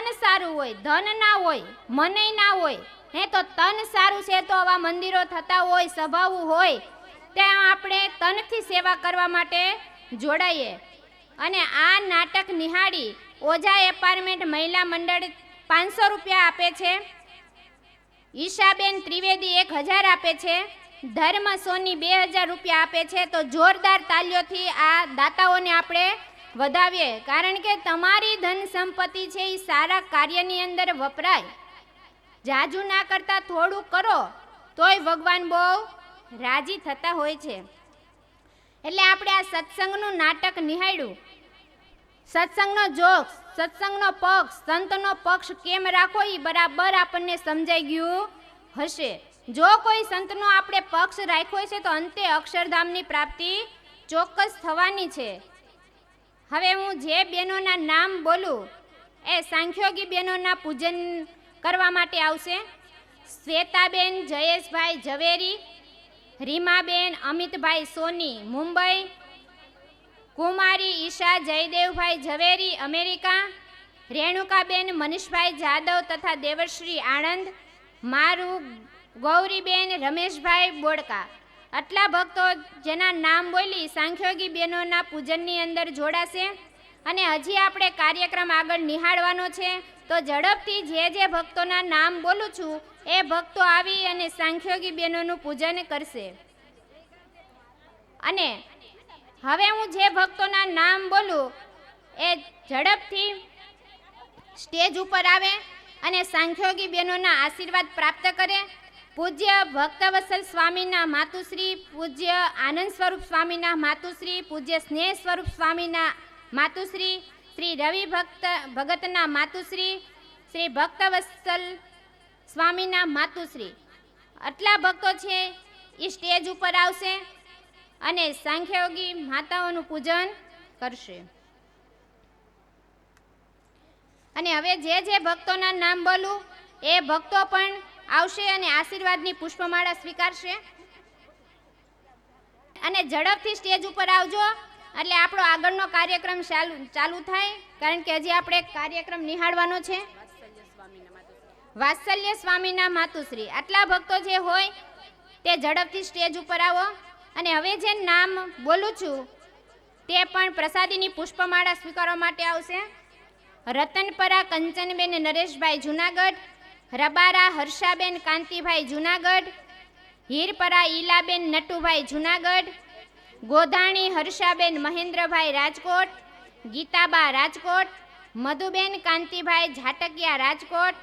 તન સારું હોય, ધન ના હોય, મનય ના હોય, હે તો તન સારું છે તો આવા મંદિરો થતા હોય, સભાઓ હોય, ત્યાં આપણે તનથી સેવા કરવા માટે જોડાઈએ. અને આ નાટક નિહાળી ઓઝા એપાર્ટમેન્ટ મહિલા મંડળ પાંચસો રૂપિયા આપે છે. ઈશાબેન ત્રિવેદી એક હજાર આપે છે. ધર્મ સોની બે હજાર રૂપિયા આપે છે. તો જોરદાર તાલીઓથી આ દાતાઓને આપણે વધાવીએ. કારણ કે તમારી ધન સંપત્તિ છે એ સારા કાર્યની અંદર વપરાય. જાજુ ના કરતા થોડું કરો, તોય ભગવાન બહુ રાજી થતા હોય છે. એટલે આપણે આ સત્સંગનું નાટક નિહાળ્યું. સત્સંગનો જોક્સ, સત્સંગનો પક્ષ, સંતનો પક્ષ કેમ રાખો એ બરાબર આપણને સમજાઈ ગયું હશે. જો કોઈ સંતનો આપણે પક્ષ રાખ્યો છે તો અંતે અક્ષરધામની પ્રાપ્તિ ચોક્કસ થવાની છે. હવે હું જે બહેનોના નામ બોલું, એ સાંખ્યોગી બહેનોના પૂજન કરવા માટે આવશે. શ્વેતાબેન, જયેશભાઈ ઝવેરી, રીમાબેન, અમિતભાઈ સોની, મુંબઈ, કુમારી, ઈશા, જયદેવભાઈ ઝવેરી, અમેરિકા, રેણુકાબેન, મનીષભાઈ જાદવ તથા દેવશ્રી આણંદ, મારું, ગૌરીબેન, રમેશભાઈ બોડકા. આટલા ભક્તો જેના નામ બોલી સાંખ્યોગી બહેનોના પૂજનની અંદર જોડાશે અને હજી આપણે કાર્યક્રમ આગળ નિહાળવાનો છે, તો ઝડપથી જે જે ભક્તોના નામ બોલું છું, એ ભક્તો આવી અને સાંખ્યોગી બહેનોનું પૂજન કરશે. અને હવે હું જે ભક્તોના નામ બોલું, એ ઝડપથી સ્ટેજ ઉપર આવે અને સાંખ્યોગી બહેનોના આશીર્વાદ પ્રાપ્ત કરે. પૂજ્ય ભક્તવત્સલ સ્વામીના માતુશ્રી, પૂજ્ય આનંદ સ્વરૂપ સ્વામીના માતુશ્રી, પૂજ્ય સ્નેહ સ્વરૂપ સ્વામીના માતુશ્રી, શ્રી રવિ ભક્ત, ભગતના માતુશ્રી, શ્રી ભક્તવત્સલ સ્વામીના માતુશ્રી. આટલા ભક્તો છે એ સ્ટેજ ઉપર આવશે અને સાંખ્યોગી માતાઓનું પૂજન કરશે. અને હવે જે જે ભક્તોના નામ બોલું, એ ભક્તો પણ આવશે અને આશીર્વાદની પુષ્પમાળા સ્વીકારશે. અને ઝડપથી સ્ટેજ ઉપર આવજો. એટલે આપણો આગળનો કાર્યક્રમ ચાલુ ચાલુ થાય. કારણ કે હજી આપણે કાર્યક્રમ નિહાળવાનો છે. વાત્સલ્ય સ્વામીના માતુશ્રી. આટલા ભક્તો જે હોય, તે ઝડપથી સ્ટેજ ઉપર આવો. અને હવે જે નામ બોલું છું, તે પણ પ્રસાદીની પુષ્પમાળા સ્વીકારવા માટે આવશે. રતનપરા કંચનબેન નરેશભાઈ જુનાગઢ રબારા, હર્ષાબેન, કાંતિભાઈ, જુનાગઢ. હીરપરા, ઈલાબેન, નટુભાઈ, જુનાગઢ. ગોધાણી, હર્ષાબેન, મહેન્દ્રભાઈ, રાજકોટ. ગીતાબા, રાજકોટ. મધુબેન, કાંતિભાઈ, ઝાટકિયા, રાજકોટ.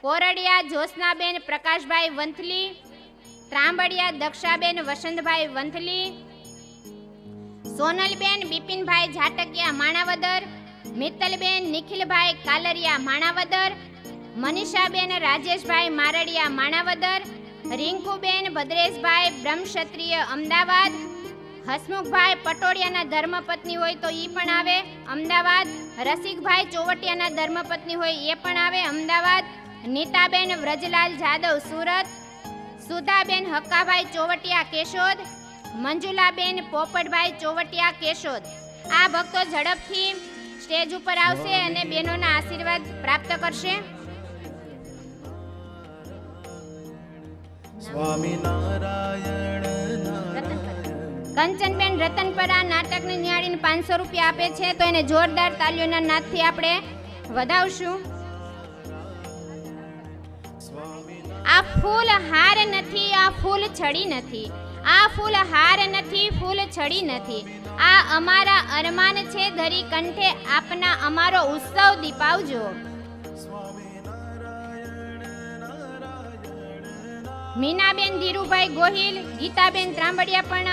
કોરડિયા, જ્યોત્સનાબેન, પ્રકાશભાઈ, વંથલી. ત્રાંબડિયા, દક્ષાબેન, વસંતભાઈ, વંથલી. સોનલબેન, બિપિનભાઈ, ઝાટકિયા, માણાવદર. મિત્તલબેન, નિખિલભાઈ, કાલરિયા, માણાવદર. મનીષાબેન, રાજેશભાઈ મારડિયા, માણાવદર, રિંકુબેન, ભદ્રેશભાઈ બ્રહ્મક્ષત્રિય, અમદાવાદ. હસમુખભાઈ પટોડિયાના ધર્મપત્ની હોય તો એ પણ આવે, અમદાવાદ. રસિકભાઈ ચોવટિયાના ધર્મપત્ની હોય એ પણ આવે, અમદાવાદ. નીતાબેન વ્રજલાલ જાદવ, સુરત. સુધાબેન હક્કાભાઈ ચોવટિયા, કેશોદ. મંજુલાબેન પોપટભાઈ ચોવટિયા, કેશોદ. આ ભક્તો ઝડપથી સ્ટેજ ઉપર આવશે અને બહેનોના આશીર્વાદ પ્રાપ્ત કરશે. કંચનબેન રતનપરા નાટકની નિહાળીને પાંચસો રૂપિયા આપે છે, તો એને જોરદાર તાલીઓના નાદથી આપણે વધાવશું. આ ફૂલ હાર નથી, આ ફૂલ છડી નથી, આ ફૂલ હાર નથી, ફૂલ છડી નથી. આ અમારા અરમાન છે, ધરી કંઠે આપના અમારો ઉત્સવ દીપાવજો. મીનાબેન ધીરુભાઈ ગોહિલ, ગીતાબેન ત્રાંબડિયા પણ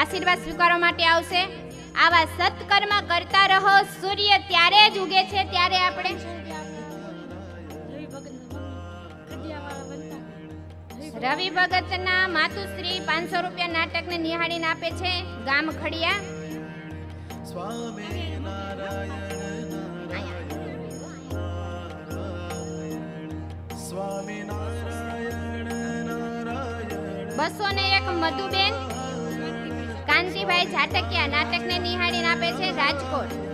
આશીર્વાદ સ્વીકારવા માટે આવશે. આવા સત્કર્મ કરતા રહો, સૂર્ય ત્યારે જ ઉગે છે, ત્યારે આપણે રવિ ભગતના માતુશ્રી પાંચસો રૂપિયા નાટકને નિહાળીને આપે છે ગામ ખડિયા. સ્વામિનારાયણ નારાયણ. બસો ને એક મધુબેન કાંતિભાઈ ઝાટકિયા નાટકને નિહાળીને આપે છે રાજકોટ.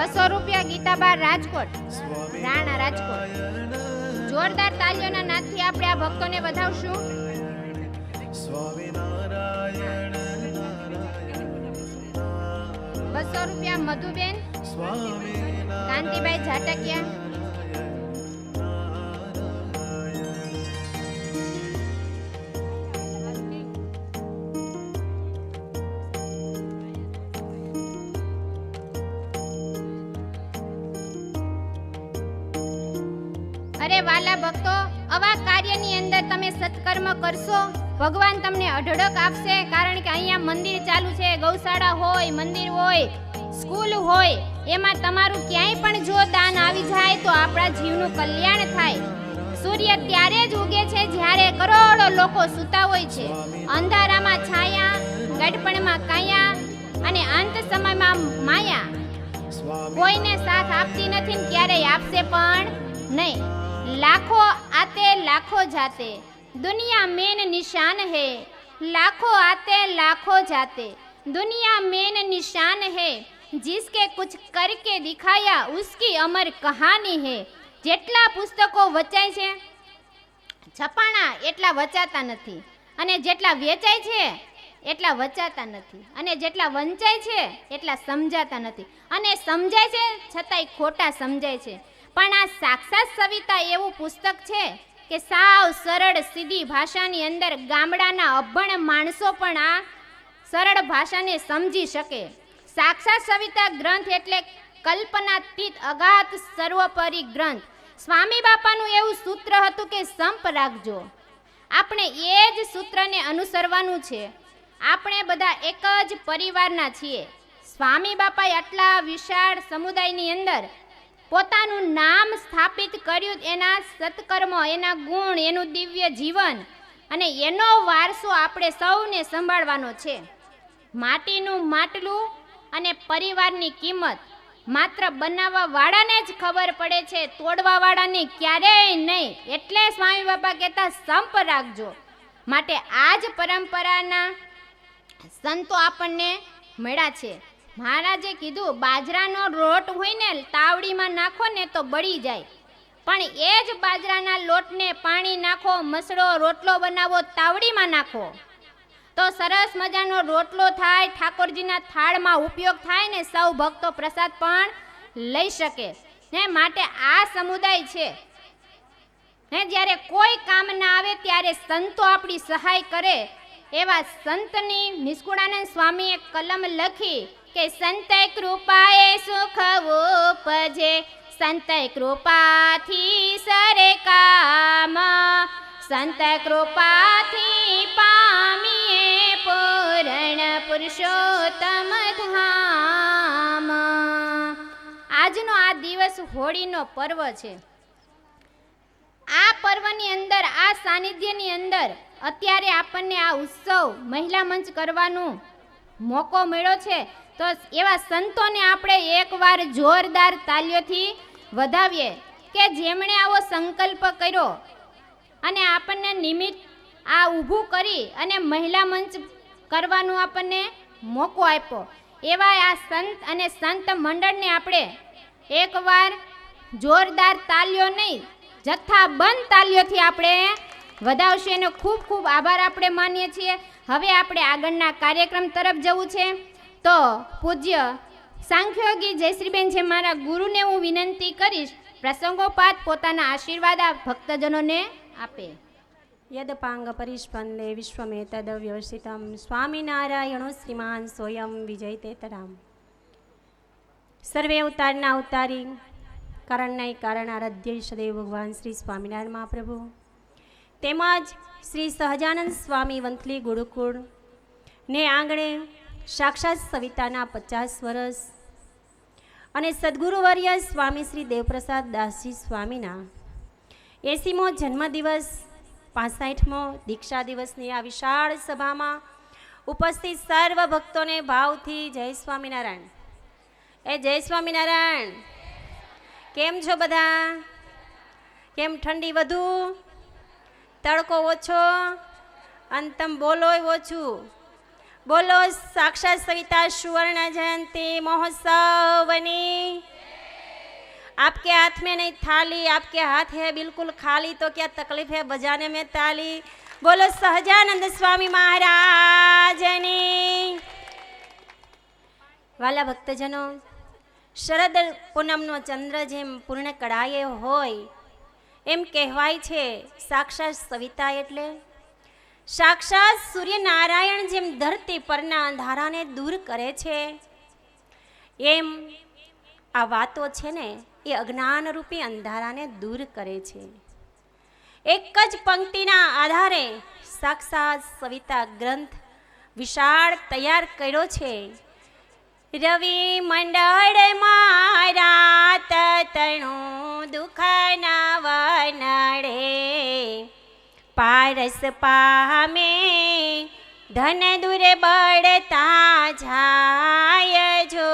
બસો રૂપિયા ગીતાબા રાજકોટ, રાણા રાજકોટ. જોરદાર તાલીઓના નાદથી આપણે આ ભક્તોને વધાવશું. બસો રૂપિયા મધુબેન કાંતિભાઈ ઝાટકિયા કરશો? ભગવાન તમને અઢળક આપશે કારણ કે અહીંયા મંદિર ચાલુ છે, ગૌશાળા હોય, મંદિર હોય, સ્કૂલ હોય, એમાં તમારું ક્યાંય પણ જો દાન આવી જાય તો આપણા જીવનું કલ્યાણ થાય. સૂર્ય ત્યારે જ ઉગે છે જ્યારે કરોડો લોકો સૂતા હોય છે. અંધારામાં છાયા ગડપણમાં કાયા અને અંત સમયમાં માયા. કોઈને સાથ આપતી નથી ક્યારેય આપશે પણ નહીં. લાખો આતે, લાખો જાતે. दुनिया मेन निशान है लाखों आते लाखों जाते दुनिया मेन निशान है जिसके कुछ करके दिखाया उसकी अमर कहानी है જેટલા પુસ્તકો વચાય છે છપાણા એટલા વચાતા નથી અને જેટલા વેચાય છે એટલા વચાતા નથી અને જેટલા વંચાય છે એટલા સમજાતા નથી અને સમજાય છે છતાંય ખોટા સમજાય છે પણ આ સાક્ષાત સવિતા એવું પુસ્તક છે કે સાવ સરળ સીધી ભાષાની અંદર ગામડાના અભણ માણસો પણ આ સરળ ભાષાને સમજી શકે. સાક્ષાત સવિતા ગ્રંથ એટલે કલ્પનાતીત અગાધ સર્વોપરી ગ્રંથ. સ્વામી બાપાનું એવું સૂત્ર હતું કે સંપ રાખજો. આપણે એ જ સૂત્રને અનુસરવાનું છે. આપણે બધા એક જ પરિવારના છીએ. સ્વામી બાપાએ આટલા વિશાળ સમુદાયની અંદર પોતાનું નામ સ્થાપિત કર્યું એના સત્કર્મ, એના ગુણ, એનું દિવ્ય જીવન અને એનો વારસો આપણે સૌને સંભાળવાનો છે. માટીનું માટલું અને પરિવારની કિંમત માત્ર બનાવવા વાળાને જ ખબર પડે છે તોડવા વાળાને ક્યારેય નહીં. એટલે સ્વામી બાબા કહેતા, સંપ રાખજો. માટે આ જ પરંપરાના સંતો આપણને મળ્યા છે. મહારાજે કીધું, બાજરાનો રોટ હોય ને, તાવડીમાં નાખો ને તો બળી જાય. પણ એ જ બાજરાના લોટને પાણી નાખો, મસળો, રોટલો બનાવો, તાવડીમાં નાખો. તો સરસ મજાનો રોટલો થાય, ઠાકોરજીના થાળમાં ઉપયોગ થાય ને, સૌ ભક્તો પ્રસાદ પણ લઈ શકે. ને માટે આ સમુદાય છે. ને જ્યારે કોઈ કામ ના આવે, ત્યારે સંતો આપણી સહાય કરે. એવા સંતની નિષ્કુળાનંદ સ્વામીએ કલમ લખી કે સંત કૃપાએ સુખ ઉપજે. સંત કૃપાથી સરે કામ. સંત કૃપાથી પામીએ પૂરણ પુરુષોત્તમ ધામ. આજનો આ દિવસ હોળીનો પર્વ છે. આ પર્વની અંદર, આ સાનિધ્યની અંદર અત્યારે આપણને આ ઉત્સવ મહિલા મંચ કરવાનું મોકો મળ્યો છે. તો એવા સંતોને આપણે એકવાર જોરદાર તાલીઓથી વધાવીએ કે જેમણે આવો સંકલ્પ કર્યો અને આપણને નિમિત્ત આ ઊભું કરી અને મહિલા મંચ કરવાનું આપણને મોકો આપ્યો. એવા આ સંત અને સંત મંડળને આપણે એકવાર જોરદાર તાલીઓ નહીં, જથ્થાબંધ તાલીઓથી આપણે વધાવશે. એનો ખૂબ ખૂબ આભાર આપણે માનીએ છીએ. હવે આપણે આગળના કાર્યક્રમ તરફ જવું છે. તો પૂજ્ય સાંખ્યોગી જયશ્રીબેન છે, મારા ગુરુને હું વિનંતી કરીશ, પ્રસંગોપાત પોતાના આશીર્વાદ આ ભક્તજનોને આપે. યદપાંગ પરિષ્પંદે વિશ્વમેતદ વ્યવસ્થિતમ સ્વામિનારાયણો શ્રીમાન સ્વયં વિજયતેતરામ. સર્વે અવતારના અવતારી કારણના કારણ આરાધ્ય સદૈવ ભગવાન શ્રી સ્વામિનારાયણ મહાપ્રભુ. તેમજ શ્રી સહજાનંદ સ્વામી વંથલી ગુરુકુળ. ને આંગણે સાક્ષાત સવિતાના પચાસ વર્ષ અને સદગુરુવર્ય સ્વામી શ્રી દેવપ્રસાદ દાસજી સ્વામીના એસીમો જન્મદિવસ, પાસઠમો દીક્ષા દિવસની આ વિશાળ સભામાં ઉપસ્થિત સર્વ ભક્તોને ભાવથી જય સ્વામિનારાયણ. એ જય સ્વામિનારાયણ. કેમ છો બધા? કેમ ઠંડી વધુ? તડકો ઓછો? અને તમે બોલોય ઓછું? બોલો સાક્ષાત સવિતા સુવર્ણ જયંતી મહોત્સવની. આપકે હાથ में નહીં थाली આપકે હાથ હે બિલકુલ ખાલી, તો ક્યાં તકલીફ है बजाने મેં ताली બોલો સહજાનંદ સ્વામી મહારાજની. વાલા ભક્તજનો, શરદ પૂનમનો ચંદ્ર જેમ પૂર્ણ કળાએ હોય, એમ કહેવાય છે સાક્ષાત સવિતા એટલે સાક્ષાત સૂર્યનારાયણ જેમ ધરતી પરના અંધારાને દૂર કરે છે, એમ આ વાતો છે ને એ અજ્ઞાનરૂપી અંધારાને દૂર કરે છે. એક જ પંક્તિના આધારે સાક્ષાત સવિતા ગ્રંથ વિશાળ તૈયાર કર્યો છે. રવિ મંડળ મારા તણું દુઃખ નડે પારસ પામે ધન દૂરે બળતા જાય જો.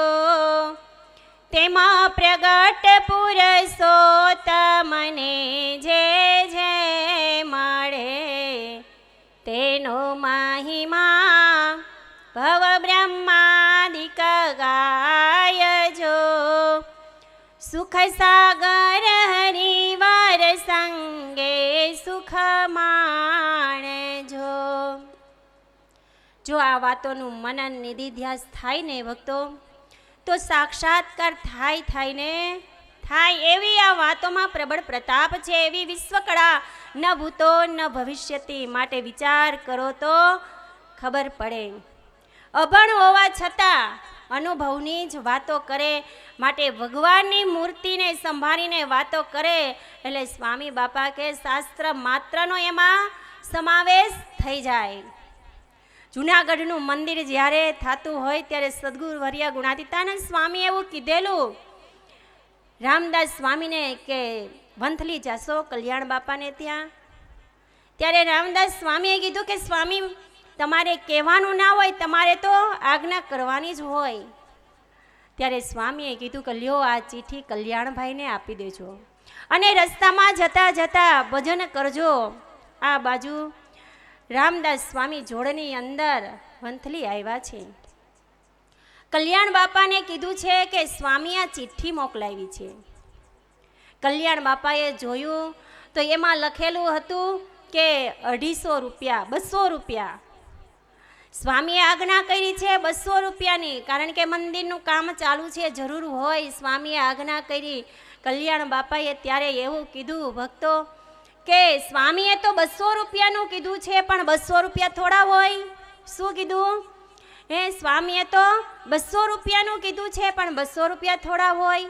તેમાં પ્રગટ પુરુષોત્તમને જે જે મળે, તેનો મહિમા ભવ બ્રહ્માદિક સુખ સાગર હરિવાર સંગે સુખ માણજો જો આ વાતોનું મનન નિધિધ્યાસ થાય ને ભક્તો, તો સાક્ષાત્કાર થાય થાય ને થાય એવી આ વાતોમાં પ્રબળ પ્રતાપ છે એવી વિશ્વકળા ન ભૂતો ન ભવિષ્યતી માટે વિચાર કરો તો ખબર પડે. અભણ હોવા છતાં અનુભવની જ વાતો કરે, માટે ભગવાનની મૂર્તિને સંભાળીને વાતો કરે, એટલે સ્વામી બાપા કે શાસ્ત્ર માત્રનો એમાં સમાવેશ થઈ જાય. જુનાગઢનું મંદિર જ્યારે થતું હોય ત્યારે સદગુરુ વર્યા ગુણાતીતાનંદ સ્વામી એવું કીધેલું, રામદાસ સ્વામીને કે વંથલી જશો કલ્યાણ બાપાને ત્યાં? ત્યારે રામદાસ સ્વામીએ કીધું કે, સ્વામી તમારે કહેવાનું ના હોય, તમારે તો આજ્ઞા કરવાની જ હોય. ત્યારે સ્વામીએ કીધું કે, લ્યો, આ ચિઠ્ઠી કલ્યાણભાઈને આપી દેજો અને રસ્તામાં જતા જતા ભજન કરજો. આ બાજુ રામદાસ સ્વામી જોડની અંદર વંથલી આવ્યા છે. કલ્યાણ બાપાને કીધું છે કે, સ્વામી, આ ચિઠ્ઠી મોકલાવી છે. કલ્યાણ બાપાએ જોયું તો એમાં લખેલું હતું કે, અઢીસો રૂપિયા, બસો રૂપિયા સ્વામીએ આજ્ઞા કરી છે બસો રૂપિયાની. કારણ કે મંદિરનું કામ ચાલુ છે, જરૂર હોય, સ્વામીએ આજ્ઞા કરી. કલ્યાણ બાપાએ ત્યારે એવું કીધું, ભક્તો, કે સ્વામીએ તો બસો રૂપિયાનું કીધું છે, પણ બસો રૂપિયા થોડા હોય. શું કીધું? હે, સ્વામીએ તો બસો રૂપિયાનું કીધું છે, પણ બસો રૂપિયા થોડા હોય.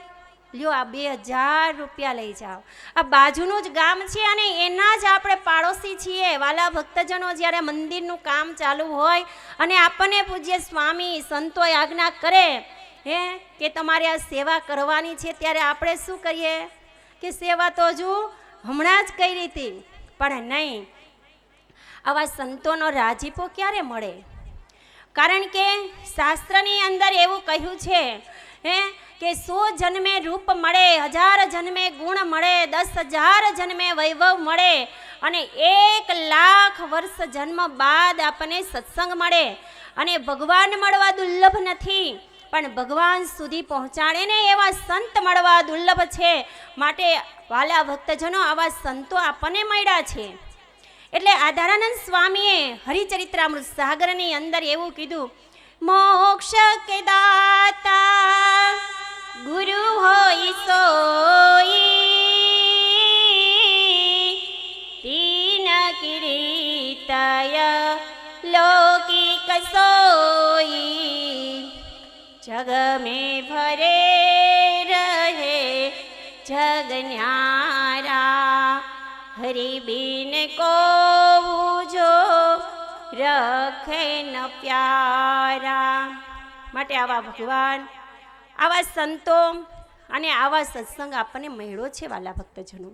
લ્યો, આ બે હજાર રૂપિયા લઈ જાઓ. આ બાજુનું જ ગામ છે અને એના જ આપણે પાડોશી છીએ. વાલા ભક્તજનો જ્યારે મંદિરનું કામ ચાલુ હોય અને આપણને પૂજ્ય સ્વામી સંતોએ આજ્ઞા કરે, હે, કે તમારે આ સેવા કરવાની છે, ત્યારે આપણે શું કરીએ? કે સેવા તો હજુ હમણાં જ કરી હતી, પણ નહીં. આવા સંતોનો રાજીપો ક્યારે મળે? કારણ કે શાસ્ત્રની અંદર એવું કહ્યું છે, હે કે સો જન્મે રૂપ મળે, હજાર જન્મે ગુણ મળે, દસ હજાર જન્મે વૈભવ મળે અને એક લાખ વર્ષ જન્મ બાદ આપણને સત્સંગ મળે. અને ભગવાન મળવા દુર્લભ નથી, પણ ભગવાન સુધી પહોંચાડે ને એવા સંત મળવા દુર્લભ છે. માટે વાલા ભક્તજનો આવા સંતો આપણને મળ્યા છે. એટલે આધારાનંદ સ્વામીએ હરિચરિત્રામૃત સાગરની અંદર એવું કીધું, મોક્ષ કે દાતા ગુરુ હોય સોઈ. તીન કિરીટય લૌકિક સોઈ. જગ મે ભરે રહે જગ ન્યારા હરિ બિન કો જો રખે ન પ્યારા. માટે આવા ભગવાન આવા સંતો અને આવા સત્સંગ આપણને મળ્યો છે વાલા ભક્તજનો.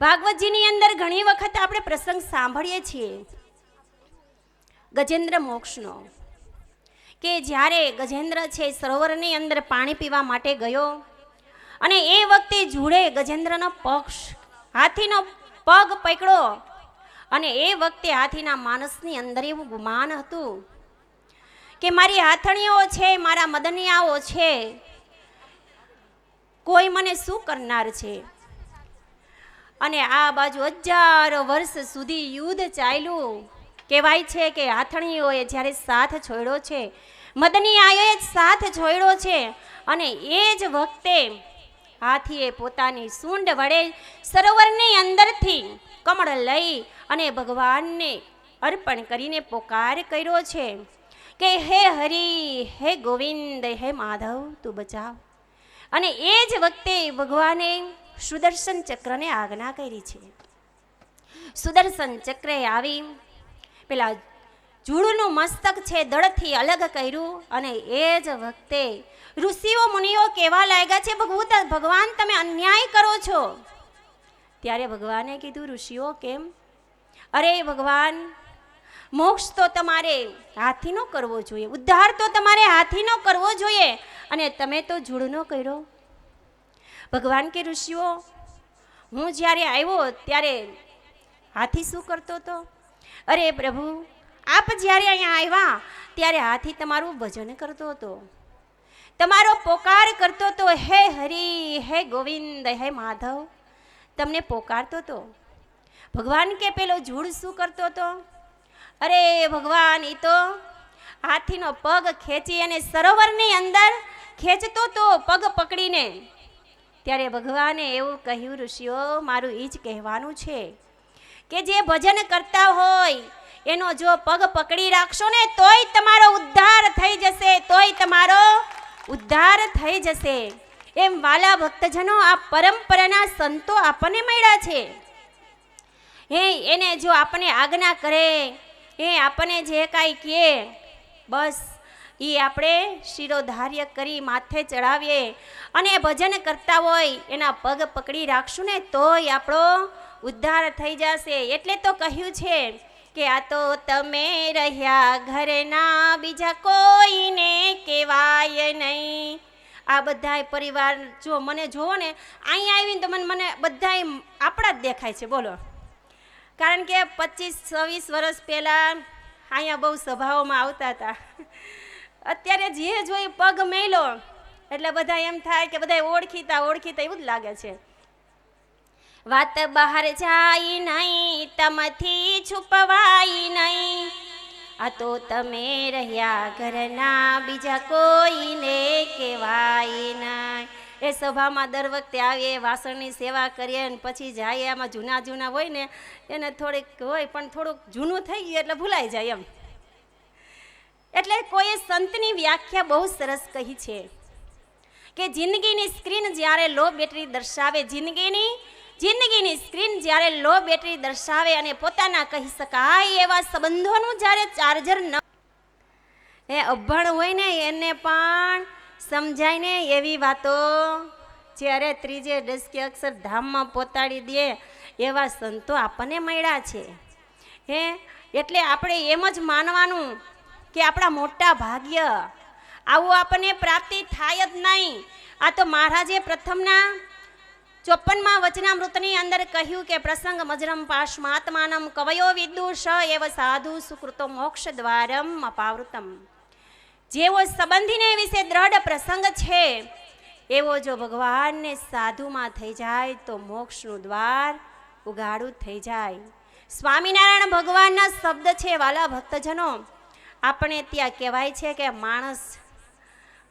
ભાગવતજીની અંદર ઘણી વખત આપણે પ્રસંગ સાંભળીએ છીએ. ગજેન્દ્ર મોક્ષનો. કે જ્યારે ગજેન્દ્ર છે સરોવરની અંદર પાણી પીવા માટે ગયો અને એ વખતે જુડે ગજેન્દ્રનો પક્ષ, હાથીનો પગ પકડ્યો અને એ વખતે હાથીના માણસની અંદર એવું ગુમાન હતું કે મારી હાથણીઓ છે, મારા મદનિયાઓ છે કોઈ મને શું કરનાર છે? અને આ બાજુ હજારો વર્ષ સુધી યુદ્ધ ચાલ્યું. કહેવાય છે કે હાથણીઓએ જ્યારે સાથ છોડ્યો છે મદનિયાઓએ જ સાથ છોડ્યો છે અને એ જ વખતે હાથીએ પોતાની સૂંડ વડે સરોવરની અંદરથી કમળ લઈ અને ભગવાનને અર્પણ કરીને પોકાર કર્યો છે કે હે હરિ, હે ગોવિંદ, હે માધવ, તું બચાવ. અને એ જ વખતે ભગવાને સુદર્શન ચક્રને આજ્ઞા કરી છે. સુદર્શન ચક્રે આવી પેલા જુડનું મસ્તક છે દળથી અલગ કર્યું અને એ જ વખતે ઋષિઓ મુનિઓ કહેવા લાગ્યા છે ભગવાન તમે અન્યાય કરો છો. ત્યારે ભગવાને કીધું, ઋષિઓ, કેમ? અરે ભગવાન મોક્ષ તો તમારે હાથીનો કરવો જોઈએ. ઉદ્ધાર તો તમારે હાથીનો કરવો જોઈએ. અને તમે તો જૂડનો કર્યો. ભગવાન કે ઋષિઓ, હું જ્યારે આવ્યો ત્યારે હાથી શું કરતો હતો? અરે પ્રભુ, આપ જ્યારે અહીંયા આવ્યા ત્યારે હાથી તમારું ભજન કરતો હતો. તમારો પોકાર કરતો હતો. હે હરિ, હે ગોવિંદ, હે માધવ, તમને પોકારતો હતો. ભગવાન કે પેલો જૂડ શું કરતો હતો? અરે ભગવાન એ તો હાથીનો પગ ખેંચી અને સરોવરની અંદર ખેંચતો તો પગ પકડીને. ત્યારે ભગવાને એવું કહ્યું, ઋષિઓ, મારું એ જ કહેવાનું છે કે જે ભજન કરતા હોય, એનો જો પગ પકડી રાખશો ને, તોય તમારો ઉદ્ધાર થઈ જશે, તોય તમારો ઉદ્ધાર થઈ જશે. એમ વાલા ભક્તજનો આ પરંપરાના સંતો આપણને મળ્યા છે. હે, એને જો આપણે આજ્ઞા કરે એ આપણને જે કાંઈ કહે, બસ એ આપણે શિરોધાર્ય કરી માથે ચડાવીએ અને ભજન કરતા હોય, એના પગ પકડી રાખશું ને તોય આપણો ઉદ્ધાર થઈ જશે. એટલે તો કહ્યું છે કે આ તો તમે રહ્યા ઘરના, બીજા કોઈને કહેવાય નહીં. આ બધાય પરિવાર, જો મને જોવો ને, અહીંયા આવીને તો મને મને બધાય આપણા જ દેખાય છે. બોલો. કારણ કે પચીસ, છવ્વીસ વર્ષ પહેલાં અહીંયા બહુ સભાઓમાં આવતા હતા. અત્યારે જે જોઈ પગ મેલો, એટલે બધા એમ થાય કે બધા ઓળખીતા ઓળખીતા, એવું જ લાગે છે. વાત બહાર જાય નહીં, તમથી છુપવાય નહીં. આ તો તમે રહ્યા ઘરના, બીજા કોઈને કહેવાય નહીં. એ સભામાં દર વખતે આવીએ, વાસણની સેવા કરીએ અને પછી જાય આમાં જૂના જૂના હોય ને, એને થોડીક હોય પણ થોડુંક જૂનું થઈ ગયું એટલે ભૂલાઈ જાય એમ. એટલે કોઈએ સંતની વ્યાખ્યા બહુ સરસ કહી છે કે જિંદગીની સ્ક્રીન જ્યારે લો બેટરી દર્શાવે, જિંદગીની જિંદગીની સ્ક્રીન જ્યારે લો બેટરી દર્શાવે અને પોતાના કહી શકાય એવા સંબંધોનું જ્યારે ચાર્જર ન એ અભણ હોય ને, એને પણ સમજાય ને એવી વાતો? જ્યારે ત્રીજે ડસકે અક્ષર ધામમાં પોતાડી દે, એવા સંતો આપણને મળ્યા છે. હે? એટલે આપણે એમ જ માનવાનું કે આપણા મોટા ભાગ્ય, આવું આપણને પ્રાપ્તિ થાય જ નહીં. આ તો મહારાજે પ્રથમના ચોપનમાં વચનામૃતની અંદર કહ્યું કે, પ્રસંગ મજરમ પાશમાત્માનમ કવયો વિદુષ, એવ સાધુ સુકૃતો મોક્ષ દ્વારમ અપાવૃતમ. જેવો સંબંધીને વિશે દ્રઢ પ્રસંગ છે, એવો જો ભગવાનને સાધુમાં થઈ જાય તો મોક્ષનું દ્વાર ઉગાડું થઈ જાય. સ્વામિનારાયણ ભગવાનના શબ્દ છે, વાલા ભક્તજનો, આપણે ત્યાં કહેવાય છે કે માણસ,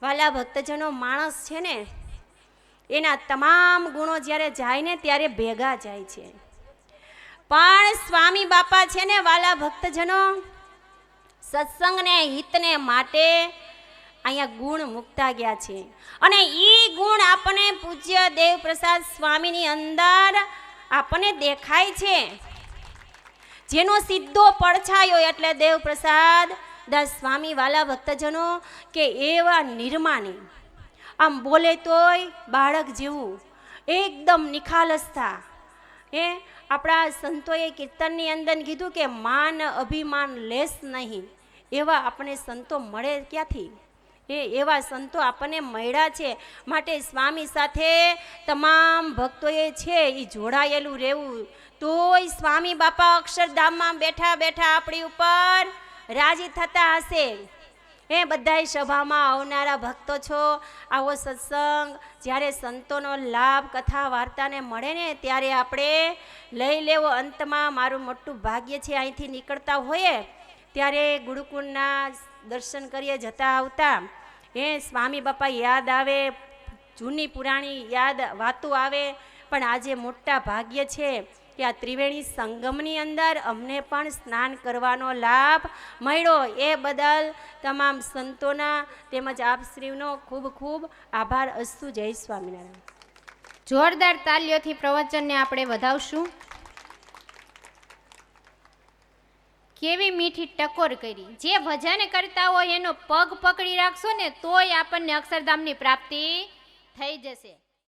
વાલા ભક્તજનો માણસ છે ને, એના તમામ ગુણો જ્યારે જાય ને ત્યારે ભેગા જાય છે. પણ સ્વામી બાપા છે ને, વાલા ભક્તજનો સત્સંગને હિતને માટે અહીંયા ગુણ મૂકતા ગયા છે. અને એ ગુણ આપણને પૂજ્ય દેવપ્રસાદ સ્વામીની અંદર આપણને દેખાય છે. જેનો સીધો પડછાયો એટલે દેવપ્રસાદ દાસ સ્વામીવાલા ભક્તજનો કે એવા નિર્માની. આમ બોલે તોય બાળક જેવું એકદમ નિખાલસતા. એ આપણા સંતોએ કીર્તનની અંદર કીધું કે માન અભિમાન લેસ નહીં. એવા આપણે સંતો મળે ક્યાંથી? એ એવા સંતો આપણને મળ્યા છે. માટે સ્વામી સાથે તમામ ભક્તોએ છે એ જોડાયેલું રહેવું. તોય સ્વામી બાપા અક્ષરધામમાં બેઠા બેઠા આપણી ઉપર રાજી થતા હશે. એ બધાય સભામાં આવનારા ભક્તો છો, આવો સત્સંગ. જ્યારે સંતોનો લાભ, કથા, વાર્તાને મળે ને, ત્યારે આપણે લઈ લેવો અંતમાં. મારું મોટું ભાગ્ય છે અહીંથી નીકળતા હોઈએ. ત્યારે ગુરુકુળના દર્શન કરીએ જતા આવતા એ સ્વામી બાપા યાદ આવે, જૂની પુરાણી યાદ વાતો આવે, પણ આજે મોટા ભાગ્ય છે કે આ ત્રિવેણી સંગમની અંદર અમને પણ સ્નાન કરવાનો લાભ મળ્યો. એ બદલ તમામ સંતોના તેમજ આપશ્રીનો ખૂબ ખૂબ આભાર. અસ્તુ જય સ્વામિનારાયણ. જોરદાર તાલીઓથી પ્રવચનને આપણે વધાવશું. કેવી મીઠી ટકોર કરી. જે ભજન કરતા હોય એનો પગ પકડી રાખશો ને તોય આપણને અક્ષરધામની પ્રાપ્તિ થઈ જશે.